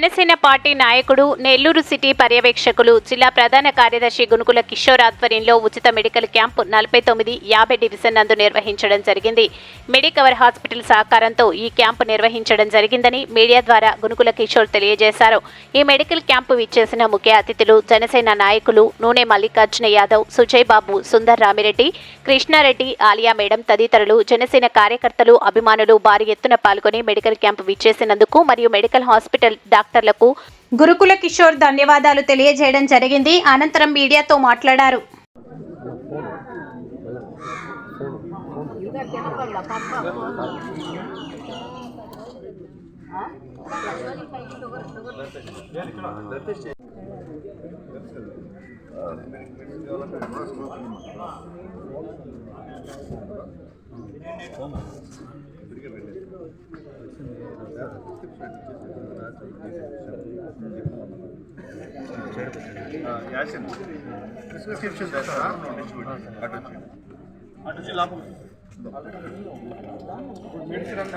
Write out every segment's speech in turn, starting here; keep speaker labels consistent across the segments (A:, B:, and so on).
A: Janasena party నాయకుడు Nellore city పర్యవేక్షకులు జిల్లా ప్రధాన కార్యదర్శి గునుకుల కిషోర్ ఆధ్వర్యంలో ఉచిత మెడికల్ క్యాంపు నలభై తొమ్మిది యాభై డివిజన్ నందు నిర్వహించడం జరిగింది. మెడికవర్ హాస్పిటల్ సహకారంతో ఈ క్యాంపు నిర్వహించడం జరిగిందని మీడియా ద్వారా గునుకుల కిషోర్ తెలియజేశారు. ఈ మెడికల్ క్యాంపు విచ్చేసిన ముఖ్య అతిథులు జనసేన నాయకులు నూనె మల్లికార్జున యాదవ్ సుజయ్ బాబు సుందర్ రామిరెడ్డి కృష్ణారెడ్డి ఆలియా మేడం తదితరులు జనసేన కార్యకర్తలు అభిమానులు భారీ ఎత్తున పాల్గొని మెడికల్ క్యాంపు విచ్చేసినందుకు మరియు మెడికల్ హాస్పిటల్ డాక్టర్ డాక్టర్లకు. గురుకుల కిషోర్ ధన్యవాదాలు తెలియజేయడం జరిగింది. అనంతరం మీడియాతో మాట్లాడారు.
B: యాసిన్ ప్రిస్క్రిప్షన్ చేస్తారా అటు వచ్చి అటు వచ్చి లోపల మెడిసిన్ అన్న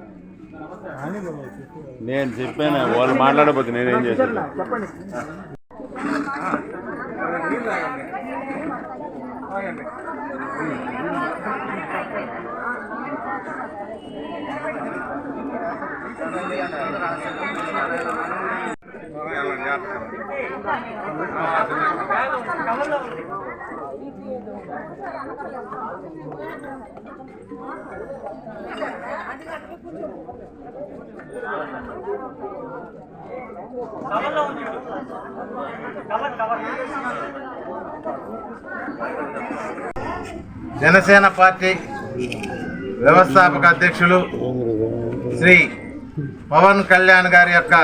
C: నేను చెప్పాను వాళ్ళు మాట్లాడబోతు నేనేం చేశాను
B: జనసేన పార్టీ వ్యవస్థాపక అధ్యక్షులు శ్రీ పవన్ కళ్యాణ్ గారి యొక్క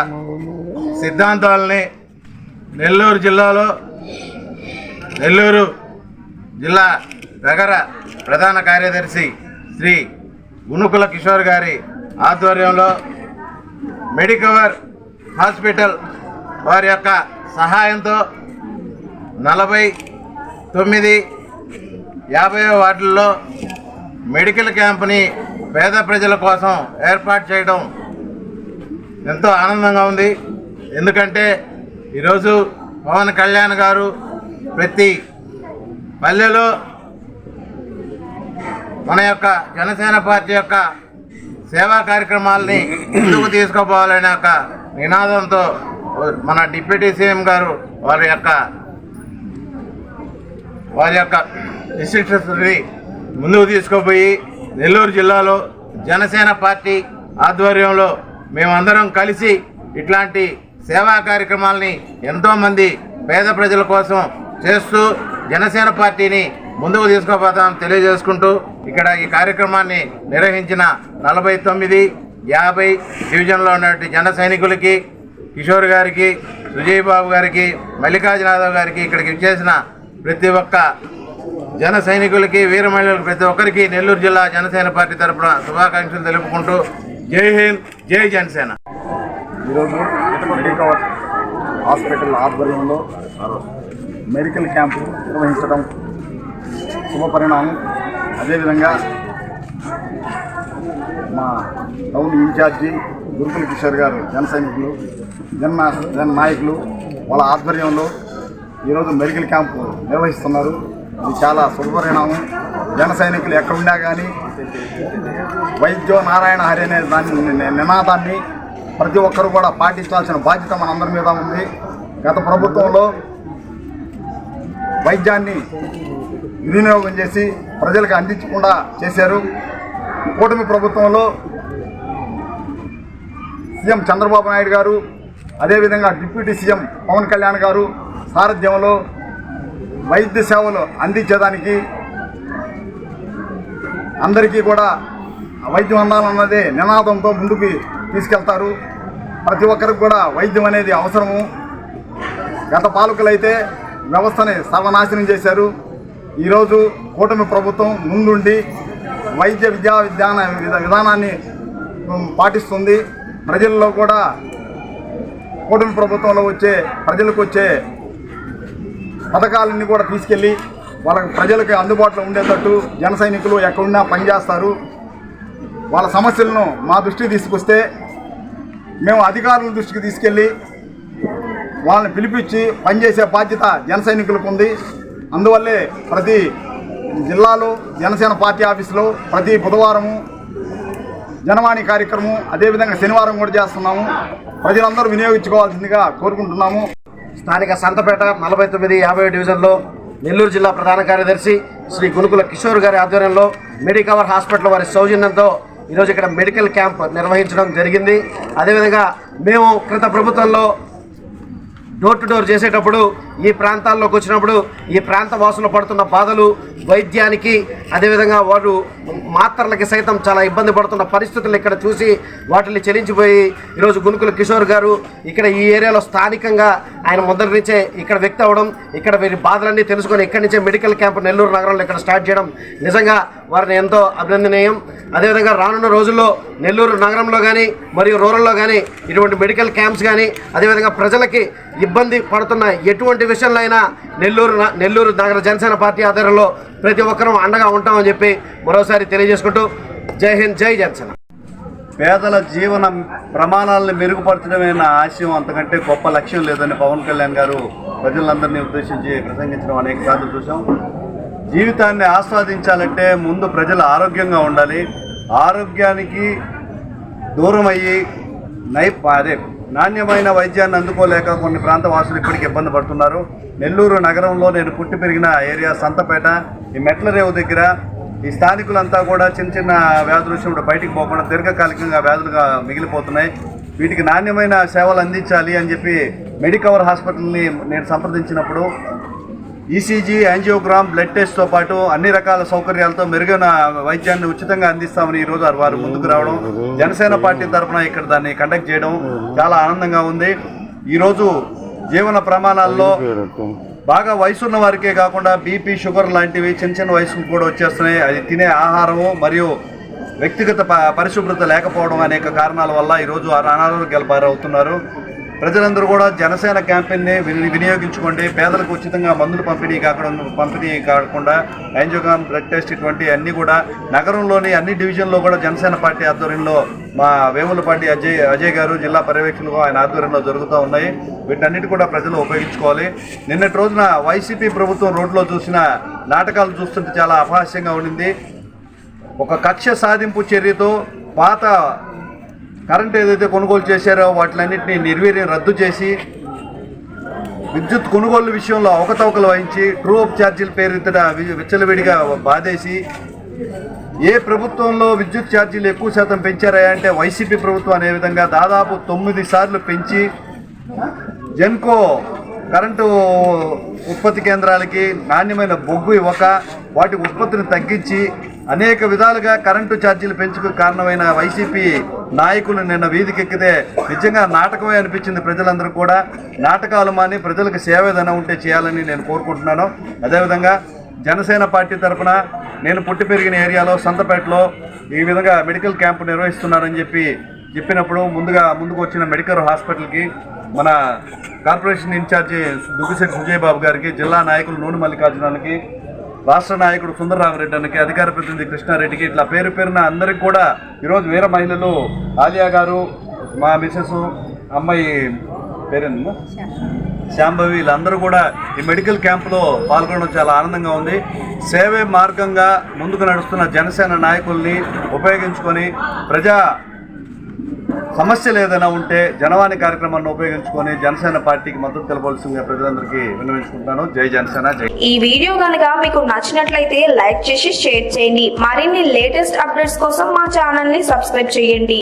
B: సిద్ధాంతాలని నెల్లూరు జిల్లాలో నెల్లూరు జిల్లా నగర ప్రధాన కార్యదర్శి శ్రీ గునుకుల కిషోర్ గారి ఆధ్వర్యంలో మెడికవర్ హాస్పిటల్ వారి యొక్క సహాయంతో నలభై తొమ్మిది యాభై వార్డుల్లో మెడికల్ క్యాంప్ని పేద ప్రజల కోసం ఏర్పాటు చేయడం ఎంతో ఆనందంగా ఉంది. ఎందుకంటే ఈరోజు పవన్ కళ్యాణ్ గారు ప్రతి పల్లెలో మన యొక్క జనసేన పార్టీ యొక్క సేవా కార్యక్రమాలని ముందుకు తీసుకుపోవాలనే ఒక నినాదంతో మన డిప్యూటీ సీఎం గారు వారి యొక్క వారి యొక్క ఇన్స్టిట్యూట్స్ని ముందుకు తీసుకుపోయి నెల్లూరు జిల్లాలో జనసేన పార్టీ ఆధ్వర్యంలో మేమందరం కలిసి ఇట్లాంటి సేవా కార్యక్రమాలని ఎంతోమంది పేద ప్రజల కోసం చేస్తూ జనసేన పార్టీని ముందుకు తీసుకుపోతామని తెలియజేసుకుంటూ ఇక్కడ ఈ కార్యక్రమాన్ని నిర్వహించిన నలభై తొమ్మిది యాభై డివిజన్లో ఉన్నటువంటి జన సైనికులకి కిషోర్ గారికి సుజయ్ బాబు గారికి మల్లికార్జునాథవ్ గారికి ఇక్కడికి చేసిన ప్రతి ఒక్క జన సైనికులకి వీర మహిళలకు ప్రతి ఒక్కరికి నెల్లూరు జిల్లా జనసేన పార్టీ తరపున శుభాకాంక్షలు తెలుపుకుంటూ జై హింద్ జై జనసేన.
D: ఈరోజు హాస్పిటల్ ఆధ్వర్యంలో మెడికల్ క్యాంపు నిర్వహించడం శుభపరిణామం. అదేవిధంగా మా టౌన్ ఇన్ఛార్జి గురుకుల కిషోర్ గారు జన సైనికులు జన జన నాయకులు వాళ్ళ ఆధ్వర్యంలో ఈరోజు మెడికల్ క్యాంపు నిర్వహిస్తున్నారు. ఇది చాలా శుభపరిణామం. జన సైనికులు ఎక్కడున్నా కానీ వైద్యో నారాయణ హరి అనే దాన్ని నినాదాన్ని ప్రతి ఒక్కరు కూడా పాటించాల్సిన బాధ్యత మనందరి మీద ఉంది. గత ప్రభుత్వంలో వైద్యాన్ని వినియోగం చేసి ప్రజలకు అందించకుండా చేశారు. కూటమి ప్రభుత్వంలో సీఎం చంద్రబాబు నాయుడు గారు అదేవిధంగా డిప్యూటీ సీఎం పవన్ కళ్యాణ్ గారు సారథ్యంలో వైద్య సేవలు అందించేదానికి అందరికీ కూడా వైద్యం అందాలన్నదే నినాదంతో ముందుకు తీసుకెళ్తారు. ప్రతి ఒక్కరికి కూడా వైద్యం అనేది అవసరము. గత పాలకులైతే వ్యవస్థని సర్వనాశనం చేశారు. ఈరోజు కూటమి ప్రభుత్వం ముందుండి వైద్య విద్యా విధాన విధా- విధానాన్ని పాటిస్తుంది. ప్రజల్లో కూడా కూటమి ప్రభుత్వంలో వచ్చే ప్రజలకు వచ్చే పథకాలన్నీ కూడా తీసుకెళ్ళి వాళ్ళకి ప్రజలకి అందుబాటులో ఉండేటట్టు జన సైనికులు ఎక్కడున్నా పనిచేస్తారు వాళ్ళ సమస్యలను మా దృష్టికి తీసుకొస్తే మేము అధికారుల దృష్టికి తీసుకెళ్ళి వాళ్ళని పిలిపించి పనిచేసే బాధ్యత జన సైనికులకు ఉంది. అందువల్లే ప్రతి జిల్లాలో జనసేన పార్టీ ఆఫీసులో ప్రతి బుధవారము జనవాణి కార్యక్రమం అదేవిధంగా శనివారం కూడా చేస్తున్నాము. ప్రజలందరూ వినియోగించుకోవాల్సిందిగా కోరుకుంటున్నాము.
E: స్థానిక సంతపేట నలభై తొమ్మిది యాభై డివిజన్లో నెల్లూరు జిల్లా ప్రధాన కార్యదర్శి శ్రీ గునుకుల కిషోర్ గారి ఆధ్వర్యంలో మెడికవర్ హాస్పిటల్ వారి సౌజన్యంతో ఈరోజు ఇక్కడ మెడికల్ క్యాంప్ నిర్వహించడం జరిగింది. అదేవిధంగా మేము క్రిత ప్రభుత్వంలో డోర్ టు డోర్ చేసేటప్పుడు ఈ ప్రాంతాల్లోకి వచ్చినప్పుడు ఈ ప్రాంత వాసులు పడుతున్న బాధలు వైద్యానికి అదేవిధంగా వారు మాత్రలకి సైతం చాలా ఇబ్బంది పడుతున్న పరిస్థితులు ఇక్కడ చూసి వాటిని చెల్లించిపోయి ఈరోజు గునుకుల కిషోర్ గారు ఇక్కడ ఈ ఏరియాలో స్థానికంగా ఆయన మొదటి నుంచే ఇక్కడ వ్యక్తి అవ్వడం ఇక్కడ వీరి బాధలన్నీ తెలుసుకొని ఇక్కడి నుంచే మెడికల్ క్యాంప్ నెల్లూరు నగరంలో ఇక్కడ స్టార్ట్ చేయడం నిజంగా వారిని ఎంతో అభినందనీయం. అదేవిధంగా రానున్న రోజుల్లో నెల్లూరు నగరంలో కానీ మరియు రూరల్లో కానీ ఇటువంటి మెడికల్ క్యాంప్స్ కానీ అదేవిధంగా ప్రజలకి ఇబ్బంది పడుతున్న ఎటువంటి విషయంలో అయినా నెల్లూరు నెల్లూరు నగర జనసేన పార్టీ ఆధ్వర్యంలో ప్రతి ఒక్కరూ అండగా ఉంటామని చెప్పి మరోసారి తెలియజేసుకుంటూ జై హింద్ జై జనసేన.
C: పేదల జీవన ప్రమాణాలను మెరుగుపరచడమే నా ఆశయం. అంతకంటే గొప్ప లక్ష్యం లేదని పవన్ కళ్యాణ్ గారు ప్రజలందరినీ ఉద్దేశించి ప్రసంగించడం అనేక సార్లు చూసాం జీవితాన్ని ఆస్వాదించాలంటే ముందు ప్రజలు ఆరోగ్యంగా ఉండాలి. ఆరోగ్యానికి దూరం అయ్యి నై అదే నాణ్యమైన వైద్యాన్ని అందుకోలేక కొన్ని ప్రాంత వాసులు ఇప్పటికి ఇబ్బంది పడుతున్నారు. నెల్లూరు నగరంలో నేను పుట్టి పెరిగిన ఏరియా సంతపేట ఈ మెట్ల రేవు దగ్గర ఈ స్థానికులంతా కూడా చిన్న చిన్న వ్యాధుల విషయంలో బయటికి పోకుండా దీర్ఘకాలికంగా వ్యాధులుగా మిగిలిపోతున్నాయి. వీటికి నాణ్యమైన సేవలు అందించాలి అని చెప్పి మెడికవర్ హాస్పిటల్ని నేను సంప్రదించినప్పుడు ఈసీజీ యాంజియోగ్రామ్ బ్లడ్ టెస్ట్తో పాటు అన్ని రకాల సౌకర్యాలతో మెరుగైన వైద్యాన్ని ఉచితంగా అందిస్తామని ఈరోజు వారు ముందుకు రావడం జనసేన పార్టీ తరఫున ఇక్కడ దాన్ని కండక్ట్ చేయడం చాలా ఆనందంగా ఉంది. ఈరోజు జీవన ప్రమాణాల్లో బాగా వయసున్న వారికే కాకుండా బీపీ షుగర్ లాంటివి చిన్న చిన్న వయసుకు కూడా వచ్చేస్తున్నాయి. అది తినే ఆహారము మరియు వ్యక్తిగత ప- పరిశుభ్రత లేకపోవడం అనేక కారణాల వల్ల ఈరోజు ఆ అనారోగ్యాలు పారవుతున్నారు. ప్రజలందరూ కూడా జనసేన క్యాంపెయిన్ని విని- వినియోగించుకోండి. పేదలకు ఉచితంగా మందులు పంపిణీ కాకుండా పంపిణీ కాకుండా యాంజియోగ్రామ్ బ్లడ్ టెస్ట్ ఇటువంటి అన్నీ కూడా నగరంలోని అన్ని డివిజన్లో కూడా జనసేన పార్టీ ఆధ్వర్యంలో మా వేములపాటి అజయ్ అజయ్ గారు జిల్లా పర్యవేక్షకులు ఆయన ఆధ్వర్యంలో జరుగుతూ ఉన్నాయి. వీటన్నిటి కూడా ప్రజలు ఉపయోగించుకోవాలి. నిన్నటి రోజున వైసీపీ ప్రభుత్వం రోడ్లో చూసిన నాటకాలు చూస్తుంటే చాలా అపహాస్యంగా ఉండింది. ఒక కక్ష సాధింపు చర్యతో పాత కరెంట్ ఏదైతే కొనుగోలు చేశారో వాటిలన్నింటినీ నిర్వీర్యం రద్దు చేసి విద్యుత్ కొనుగోలు విషయంలో అవకతవకలు వహించి ట్రూ అప్ ఛార్జీల పేరిట విచ్చలవిడిగా బాధేసి ఏ ప్రభుత్వంలో విద్యుత్ ఛార్జీలు ఎక్కువ శాతం పెంచారా అంటే వైసీపీ ప్రభుత్వం అనే విధంగా దాదాపు తొమ్మిది సార్లు పెంచి జెన్కో కరెంటు ఉత్పత్తి కేంద్రాలకి నాణ్యమైన బొగ్గు ఇవ్వక వాటి ఉత్పత్తిని తగ్గించి అనేక విధాలుగా కరెంటు ఛార్జీలు పెంచుకు కారణమైన వైసీపీ నాయకులు నిన్న వీధికెక్కితే నిజంగా నాటకమే అనిపించింది ప్రజలందరూ కూడా. నాటకాలు మాని ప్రజలకు సేవ ఏదైనా ఉంటే చేయాలని నేను కోరుకుంటున్నాను. అదేవిధంగా జనసేన పార్టీ తరఫున నేను పుట్టి పెరిగిన ఏరియాలో సంతపేటలో ఈ విధంగా మెడికల్ క్యాంపు నిర్వహిస్తున్నారని చెప్పి చెప్పినప్పుడు ముందుగా ముందుకు వచ్చిన మెడికల్ హాస్పిటల్కి మన కార్పొరేషన్ ఇన్ఛార్జి దుగ్గిశెట్టి సుజయ్ బాబు గారికి జిల్లా నాయకులు నూనె మల్లికార్జునానికి రాష్ట్ర నాయకుడు సుందరరామరెడ్డి అన్నకి అధికార ప్రతినిధి కృష్ణారెడ్డికి ఇట్లా పేరు పేరున అందరికి కూడా ఈరోజు వీర మహిళలు ఆలియా గారు మా మిసెస్ అమ్మాయి పేరేందమ్మా శాంభవి వీళ్ళందరూ కూడా ఈ మెడికల్ క్యాంపులో పాల్గొనడం చాలా ఆనందంగా ఉంది. సేవే మార్గంగా ముందుకు నడుస్తున్న జనసేన నాయకుల్ని ఉపయోగించుకొని ప్రజా సమస్యలు ఏదైనా ఉంటే జనవాణి కార్యక్రమాన్ని ఉపయోగించుకొని జనసేన పార్టీకి మద్దతు తెలపాల్సిందిగా ప్రజలందరికీ విన్నవించుకుంటాను జై జనసేన జై
F: ఈ వీడియో కనుక మీకు నచ్చినట్లయితే లైక్ చేసి షేర్ చేయండి. మరిన్ని లేటెస్ట్ అప్డేట్స్ కోసం మా ఛానల్ని సబ్స్క్రైబ్ చేయండి.